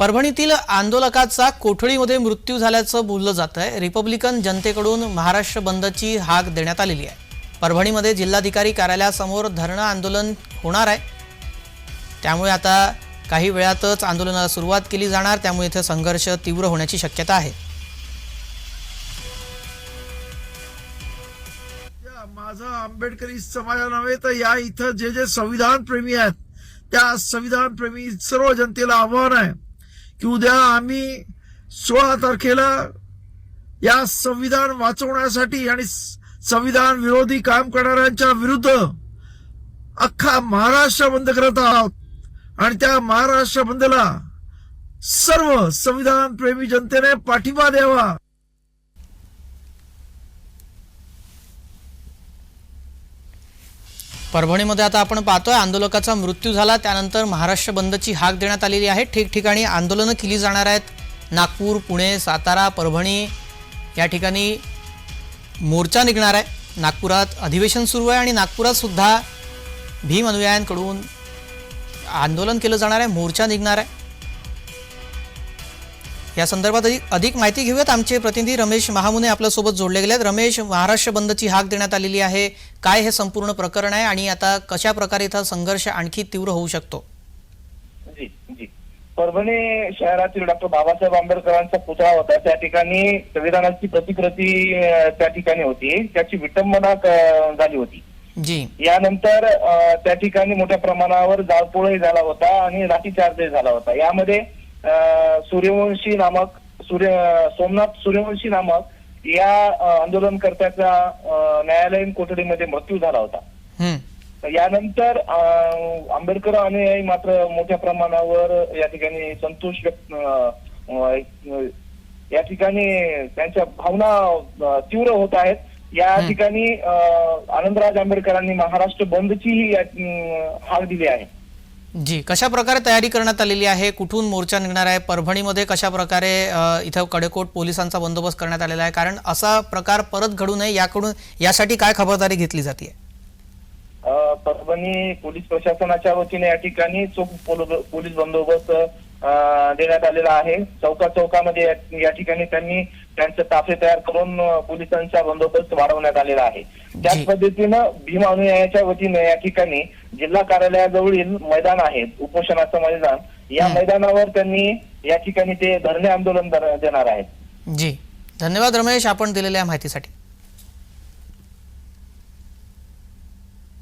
परभणीतील आंदोलकाचा कोठडीमध्ये मृत्यू झाल्याचं बोललं जात आहे. रिपब्लिकन जनतेकडून महाराष्ट्र बंदची हाक देण्यात आलेली आहे. परभणीमध्ये जिल्हाधिकारी कार्यालयासमोर धरणं आंदोलन होणार आहे. त्यामुळे आता काही वेळातच आंदोलनाला सुरुवात केली जाणार. त्यामुळे इथे संघर्ष तीव्र होण्याची शक्यता आहे. या माझा आंबेडकरी समाजा नव्हे तर या इथं जे जे संविधान प्रेमी आहेत त्या संविधान प्रेमी सर्व जनतेला आव्हान आहे. की उद्या आम्ही सोळा तारखेला या संविधान वाचवण्यासाठी आणि स- संविधान विरोधी काम करणाऱ्यांच्या विरुद्ध अख्खा महाराष्ट्र बंद करत आहोत. आणि त्या महाराष्ट्र बंदला सर्व संविधान प्रेमी जनतेने पाठिंबा द्यावा. परभणीमध्ये आता आपण पाहतोय आंदोलकाचा मृत्यू झाला. त्यानंतर महाराष्ट्र बंदची हाक देण्यात आलेली आहे. ठिकठिकाणी आंदोलनं केली जाणार आहेत. नागपूर पुणे सातारा परभणी या ठिकाणी मोर्चा निघणार आहे. नागपुरात अधिवेशन सुरू आहे आणि नागपुरात सुद्धा भीम अनुयायांकडून आंदोलन केलं जाणार आहे. मोर्चा निघणार आहे. या संदर्भात अधिक माहिती घेऊयात. आमचे प्रतिनिधी रमेश महामुने आपल्यासोबत जोडले गेले आहेत. रमेश महाराष्ट्र बंदची हाक देण्यात आलेली आहे. काय हे संपूर्ण प्रकरण आहे आणि आता कशा प्रकारे इथं संघर्ष आणखी तीव्र होऊ शकतो? जी जी. परभणी शहरातील डॉक्टर बाबासाहेब आंबेडकरांचा पुतळा होता. त्या ठिकाणी संविधानाची प्रतिकृती त्या ठिकाणी होती. त्याची विटंबना झाली होती. जी. यानंतर त्या ठिकाणी मोठ्या प्रमाणावर जाळपोळही झाला होता आणि लाठीचार्जही झाला होता. यामध्ये सूर्यवंशी नामक सूर्य सोमनाथ सूर्यवंशी नामक या आंदोलनकर्त्याचा न्यायालयीन कोठडीमध्ये मृत्यू झाला होता. यानंतर आंबेडकर अनुयायी मात्र मोठ्या प्रमाणावर या ठिकाणी संतोष व्यक्त या ठिकाणी त्यांच्या भावना तीव्र होत आहेत. या ठिकाणी आनंदराज आंबेडकरांनी महाराष्ट्र बंदचीही हाक दिली आहे. जी कशा प्रकारे तयारी करण्यात आलेली आहे? कुठून मोर्चा निघणार आहे? परभणीमध्ये कशा प्रकारे इथं कडेकोट पोलिसांचा बंदोबस्त करण्यात आलेला आहे? कारण असा प्रकार परत घडू नये याकडून यासाठी काय खबरदारी घेतली जाते परभणी पोलीस प्रशासनाच्या वतीने या ठिकाणी चोख पोलीस बंदोबस्त देण्यात आलेला आहे. चौका चौकामध्ये या- या ठिकाणी त्यांनी त्यांचे ताफे तयार करून पोलिसांचा बंदोबस्त वाढवण्यात आलेला आहे. त्याच पद्धतीनं भीम अनुयायाच्या वतीने या ठिकाणी जिल्हा कार्यालयाजवळील मैदान आहे उपोषणाचं मैदान. या. मैदानावर त्यांनी या ठिकाणी ते धरणे आंदोलन देणार आहेत. जी. धन्यवाद रमेश आपण दिलेल्या माहितीसाठी.